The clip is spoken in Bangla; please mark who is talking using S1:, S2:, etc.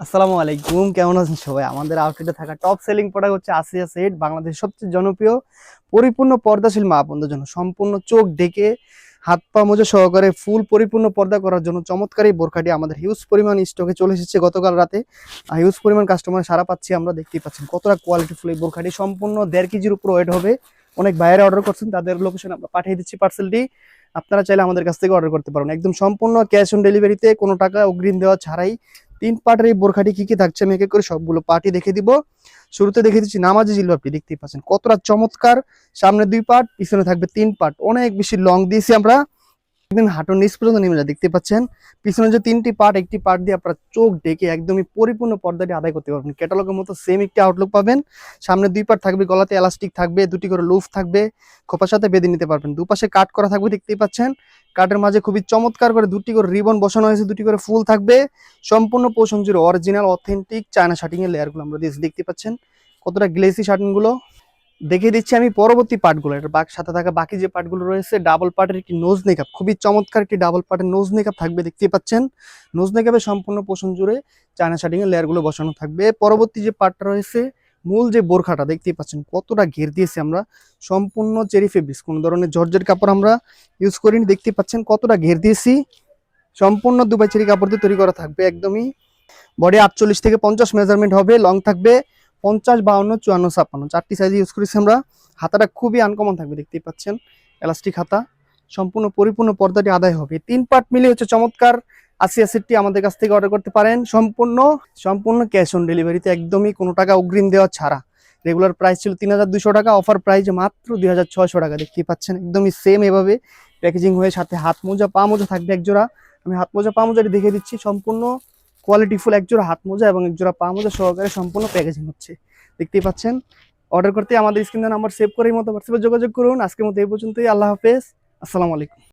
S1: আসসালামু আলাইকুম। কেমন আছেন সবাই? আমাদের আউটলেটে থাকা টপ সেলিং প্রোডাক্ট হচ্ছে আসিয়া সেট বাংলাদেশের সবচেয়ে জনপ্রিয় পরিপূর্ণ পর্দাশীল মা বোনদের জন্য সম্পূর্ণ চোখ ঢেকে হাত পা মোজা সহকারে ফুল পরিপূর্ণ পর্দা করার জন্য চমৎকার এই বোরখাটি আমাদের হিউজ পরিমাণ স্টকে চলে এসেছে গতকাল রাতে। হিউজ পরিমাণ কাস্টমার সারা পাচ্ছি আমরা, দেখতেই পাচ্ছেন। কতটা কোয়ালিটি ফুল এই বোরখাটি, সম্পূর্ণ দেড় কেজির উপর ওয়েট হবে। অনেক বাইরে অর্ডার করছেন, তাদের লোকেশন আমরা পাঠিয়ে দিচ্ছি পার্সেলটি আপনারা চাইলে আমাদের কাছ থেকে অর্ডার করতে পারেন। একদম সম্পূর্ণ ক্যাশ অন ডেলিভারিতে কোনো টাকা অগ্রিম দেওয়া ছাড়াই তিন পার্টের এই বোরখাটি কি কি থাকছে? আমি এক করে সবগুলো পার্টি দেখে দিব। শুরুতে দেখে দিচ্ছি, নামাজি জিলবাবটি দেখতেই পাচ্ছেন। কতটা চমৎকার। সামনে দুই পার্ট, পিছনে থাকবে তিন পার্ট। অনেক বেশি লং দিয়েছি আমরা। একদম হাঁটুর নিচ পর্যন্ত নেমে যায়, দেখতে পাচ্ছেন? পিছনে যে তিনটি পার্ট, একটি পার্ট দিয়ে আপনারা চোখ ডেকে একদমই পরিপূর্ণ পর্দাটি আদায় করতে পারবেন। ক্যাটালগের মতো সেম একটি আউটলুক পাবেন। সামনে দুই পার্ট থাকবে, গলাতে এলাস্টিক থাকবে, দুটি করে লুফ থাকবে, খোপার সাথে বেঁধে নিতে পারবেন। দুপাশে কাট করা থাকবে, দেখতেই পাচ্ছেন? কাটের মাঝে খুবই চমৎকার করে দুটি করে রিবন বসানো হয়েছে, দুটি করে ফুল থাকবে। সম্পূর্ণ পোষণ জুড়ে অরিজিনাল অথেন্টিক চায়না শার্টিং এর লেয়ারগুলো আমরা দেখতে পাচ্ছেন? কতটা গ্লেসি শার্টিংগুলো। দেখিয়ে দিচ্ছি আমি পরবর্তী পার্টগুলো। এটার বাক সাথে থাকা বাকি যে পার্টগুলো রয়েছে ডাবল পার্টের একটি নোজ মেকআপ খুবই চমৎকার একটি ডাবল পার্টের নোজ মেকআপ থাকবে দেখতে পাচ্ছেন। নোজ মেকআপের সম্পূর্ণ পোষণ জুড়ে চায়না শার্টিং এর লেয়ারগুলো বসানো থাকবে। পরবর্তী যে পার্টটা রয়েছে, মূল যে বোরখাটা, দেখতেই পাচ্ছেন কতটা ঘের দিয়েছি আমরা। সম্পূর্ণ চেরি ফেব্রিক্স কোনো ধরনের জর্জের কাপড় আমরা ইউজ করিনি দেখতে পাচ্ছেন কতটা ঘের দিয়েছি। সম্পূর্ণ দুবাই চেরি কাপড় দিয়ে তৈরি করা থাকবে একদমই। বডি আটচল্লিশ থেকে পঞ্চাশ মেজারমেন্ট হবে লং থাকবে। পঞ্চাশ, বাউন্ন, চুয়ান্ন, ছাপ্পান্ন। চারটি সাইজ ইউজ করেছি আমরা। হাতাটা খুবই আনকমন থাকবে, দেখতেই পাচ্ছেন। এলাস্টিক হাতা। সম্পূর্ণ পরিপূর্ণ পর্দাটি আদায় হবে। তিন পার্ট মিলে হচ্ছে চমৎকার আশি আশিটি আমাদের কাছ থেকে অর্ডার করতে পারেন। সম্পূর্ণ সম্পূর্ণ ক্যাশ অন ডেলিভারিতে একদমই কোনো টাকা অগ্রিম দেওয়া ছাড়া। রেগুলার প্রাইস ছিল তিন টাকা। অফার প্রাইস মাত্র দুই হাজার ছয়শো টাকা, দেখতেই পাচ্ছেন। একদমই সেম এভাবে প্যাকেজিং হয়ে সাথে হাত মোজা, পা মোজা থাকবে একজোড়া। আমি হাত মোজা, পা মোজাটি দেখে দিচ্ছি। সম্পূর্ণ কোয়ালিটিফুল একজোড়া হাত মোজা এবং একজোড়া পা মোজা সহকারে সম্পূর্ণ প্যাকেজিং হচ্ছে। দেখতেই পাচ্ছেন? অর্ডার করতে আমাদের স্ক্রিনে নাম্বার সেভ করে মতো হোয়াটসঅ্যাপে যোগাযোগ করুন। আজকের মতো এই পর্যন্তই। আল্লাহ হাফেজ। আসসালামু আলাইকুম।